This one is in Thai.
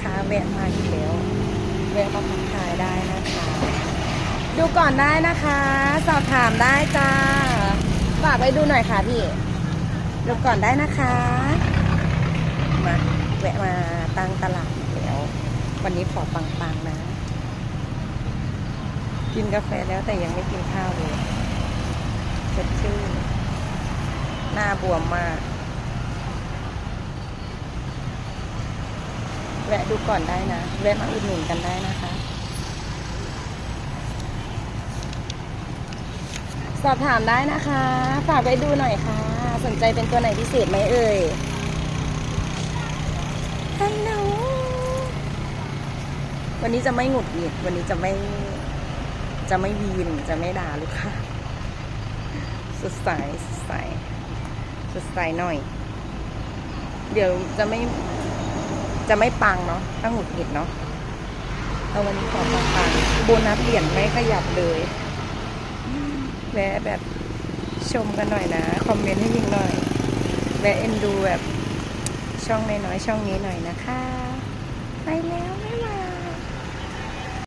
ค้าแวะมาอีกแล้วแวะมาทักทายได้นะคะ ดูก่อนได้นะคะ สอบถามได้จ้าฝากไว้ดูหน่อยค่ะพี่ดูก่อนได้นะคะ มาแวะมาตั้งตลาดอีกแล้ว วันนี้ขอปังๆนะ กินกาแฟแล้วแต่ยังไม่กินข้าวเลยสดชื่นหน้าบวมมาก แวะดูก่อนได้นะ แวะมาอุดหนุนกันได้นะคะ สอบถามได้นะคะ ฝากไว้ดูหน่อยค่ะ สนใจเป็นตัวไหนพิเศษไหมเอ่ยฮัลโหลวันนี้จะไม่หงุดหงิด วันนี้จะไม่ จะไม่วีน จะไม่ด่าลูกค้าสดใสสดใสสดใสหน่อย เดี๋ยวจะไม่ จะไม่ปังเนาะถ้าหงุดหงิดเนาะเอาวันนี้ขอปังปังโบนัสเหรียญไม่ขยับเลยแวะแบบชมกันหน่อยนะ คอมเมนต์ให้ยิงหน่อยแวะเอ็นดูแบบช่องน้อยๆช่องนี้หน่อยนะคะ ไปแล้วบ๊ายบาย